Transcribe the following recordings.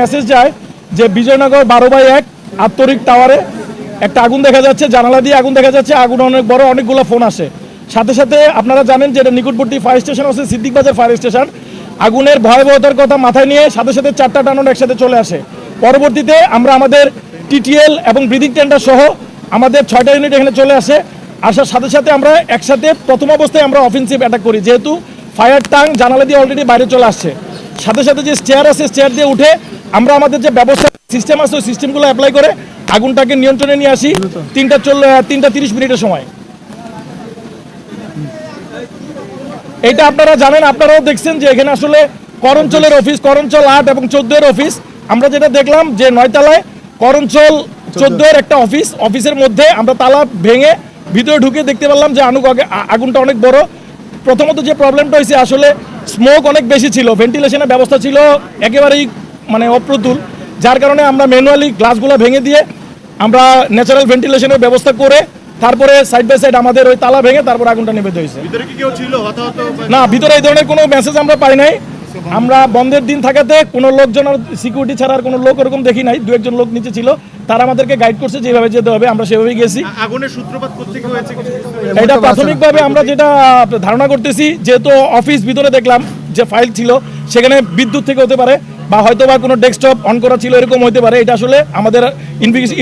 Message যায় যে বিজয়নগর বারো বাই এক আত্তরিক টাওয়ারে একটা আগুন দেখা যাচ্ছে, জানালা দিয়ে আগুন দেখা যাচ্ছে, আগুন অনেক বড়, অনেকগুলো ফোন আসে। সাথে সাথে আপনারা জানেন যে নিকটবর্তী ফায়ার স্টেশন আছে, সিদ্দিক বাজার ফায়ার স্টেশন আগুনের ভয়াবহতার কথা মাথায় নিয়ে সাথে সাথে চারটা টানুন একসাথে চলে আসে। পরবর্তীতে আমরা আমাদের টিটিএল এবং ব্রিদিং টেন্ডার সহ আমাদের ছয়টা ইউনিট এখানে চলে আসে। আসার সাথে সাথে আমরা একসাথে প্রথম অবস্থায় আমরা অফেন্সিভ অ্যাটাক করি, যেহেতু ফায়ার টাং জানালা দিয়ে অলরেডি বাইরে চলে আসছে। সাথে সাথে যে স্টেয়ার আছে স্টেয়ার দিয়ে উঠে আমরা আমাদের যে ব্যবস্থা সিস্টেম আছে, ওই সিস্টেমগুলো অ্যাপ্লাই করে আগুনটাকে নিয়ন্ত্রণে নিয়ে আসি। তিনটা চল তিনটা তিরিশ মিনিটের সময়। এটা আপনারা জানেন, আপনারাও দেখছেন যে এখানে আসলে করঞ্চলের অফিস করঞ্চল আট এবং চোদ্দ এর অফিস আমরা যেটা দেখলাম যে নয়তলায় করঞ্চল চোদ্দ এর একটা অফিস অফিসের মধ্যে আমরা তালা ভেঙে ভিতরে ঢুকে দেখতে পারলাম যে আনুক আগুনটা অনেক বড়। প্রথমত যে প্রবলেমটা হয়েছে আসলে স্মোক অনেক বেশি ছিল ভেন্টিলেশনের ব্যবস্থা ছিল একেবারেই মানে অপ্রতুল যার কারণে আমরা ম্যানুয়ালি গ্লাসগুলো ভেঙে দিয়ে আমরা ন্যাচারাল ভেন্টিলেশনের ব্যবস্থা করে তারপরে সাইড বাই সাইড আমাদের ওই তালা ভেঙে তারপর আগুনটা নেমে হয়েছে না ভিতরে এই ধরনের কোনো মেসেজ আমরা পাই নাই। আমরা বন্ধের দিন থাকাতে কোনো লোকজন সিকিউরিটি ছাড়া আর কোনো লোক ওরকম দেখি নাই দু একজন লোক নিচে ছিল তারা আমাদেরকে গাইড করছে যেভাবে যেতে হবে আমরা সেভাবেই গেছি আগুনের সূত্রপাত হয়েছে? এটা প্রাথমিকভাবে আমরা যেটা ধারণা করতেছি যেহেতু অফিস ভিতরে দেখলাম যে ফাইল ছিল সেখানে বিদ্যুৎ থেকে হতে পারে বা হয়তো বা কোনো ডেস্কটপ অন করা ছিল এরকম হতে পারে। এটা আসলে আমাদের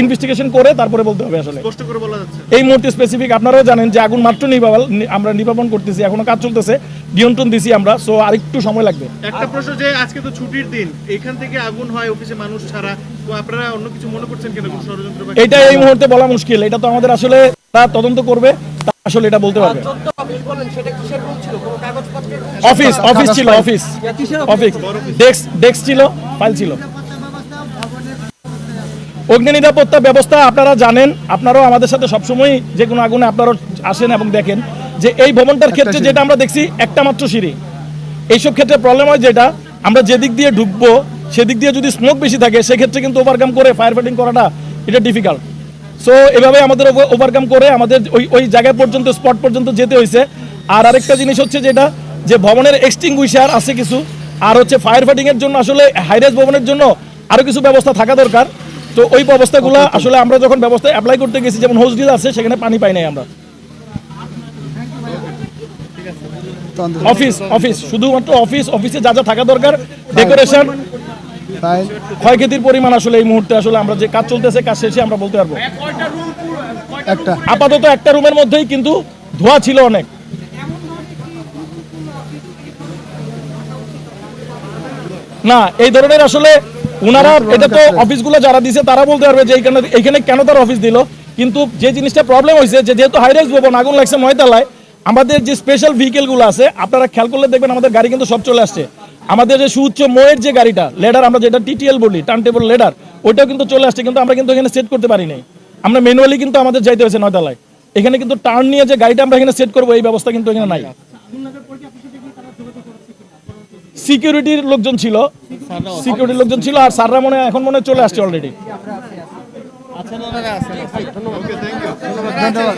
ইনভেস্টিগেশন করে তারপরে বলতে হবে আসলে। স্পষ্ট করে বলা যাচ্ছে। এই মুহূর্তে স্পেসিফিক আপনারাও জানেন যে আগুন মাত্র নিভাবাল আমরা নিভাবন করতেছি এখনও কাজ চলতেছে নিয়ন্ত্রণ দিছি আমরা সো আরেকটু সময় লাগবে। একটা প্রশ্ন যে আজকে তো ছুটির দিন এখান থেকে আগুন হয় অফিসে মানুষ ছাড়া তো আপনারা অন্য কিছু মনে করছেন কেন ষড়যন্ত্র এটা এই মুহূর্তে বলা মুশকিল এটা তো আমাদের আসলে তারা তদন্ত করবে তারা আসলে এটা বলতে পারবে। অফিস? অফিস অফিস ছিল অফিস অফিস ডেস্ক ডেস্ক ছিল ফাইল ছিল। অগ্নি নিরাপত্তা ব্যবস্থা আপনারা জানেন আপনারাও আমাদের সাথে সবসময় যে কোনো আগুনে আপনারাও আসেন এবং দেখেন যে এই ভবনটার ক্ষেত্রে যেটা আমরা দেখছি একটা মাত্র সিঁড়ি। এইসব ক্ষেত্রে প্রবলেম হয় যেটা আমরা যেদিক দিয়ে ঢুকবো সেদিক দিয়ে যদি স্মোক বেশি থাকে সেক্ষেত্রে কিন্তু ওভারকাম করে ফায়ার ফাইটিং করাটা এটা ডিফিকাল্ট সো এভাবে আমাদের ওভারকাম করে আমাদের ওই ওই জায়গা পর্যন্ত স্পট পর্যন্ত যেতে হয়েছে আর আরেকটা জিনিস হচ্ছে যেটা যে ভবনের এক্সটিংগুইশার আছে কিছু আর হচ্ছে ফায়ার ফাইটিং এর জন্য আসলে হাইরেজ ভবনের জন্য আরও কিছু ব্যবস্থা থাকা দরকার। তো ওই ব্যবস্থাগুলো আসলে আমরা যখন ব্যবস্থা অ্যাপ্লাই করতে গেছি যেমন হোস্টেল আছে সেখানে পানি পাই নাই আমরা। অফিস অফিস শুধুমাত্র অফিস অফিসে যা যা থাকা দরকার ডেকোরেশন ক্ষয়ক্ষতির পরিমাণ আসলে এই মুহূর্তে আসলে আমরা যে কাজ চলতেছে কাজ শেষে আমরা বলতে পারব। একটা। আপাতত একটা রুমের মধ্যেই কিন্তু ধোয়া ছিল অনেক। না এই ধরনের আসলে ওনারা এটা তো অফিসগুলো যারা দিছে তারা বলতে পারবে যে এইখানে এইখানে কেন তার অফিস দিল? কিন্তু যে জিনিসটা প্রবলেম হয়েছে যে যেহেতু হাইরাইজ ভবন আগুন লাগছে নয়তলায় আমাদের যে স্পেশাল ভেহিকেলগুলো আছে আপনারা খেয়াল করলে দেখবেন আমাদের গাড়ি কিন্তু সব চলে আসছে। আমাদের যে সুউচ্চ মোয়ের যে গাড়িটা লেডার আমরা যেটা টিটিএল বলি টার্ন টেবল লেডার ওইটাও কিন্তু চলে আসছে কিন্তু আমরা কিন্তু এখানে সেট করতে পারি নাই। আমরা ম্যানুয়ালি কিন্তু আমাদের যাইতে হয়েছে নয়তলায়। এখানে কিন্তু টার্ন নিয়ে যে গাড়িটা আমরা এখানে সেট করব এই ব্যবস্থা কিন্তু এখানে নাই। সিকিউরিটির লোকজন ছিল। সিকিউরিটির লোকজন ছিল আর স্যাররা মনে এখন মনে চলে আসছে অলরেডি আচ্ছা ধন্যবাদ।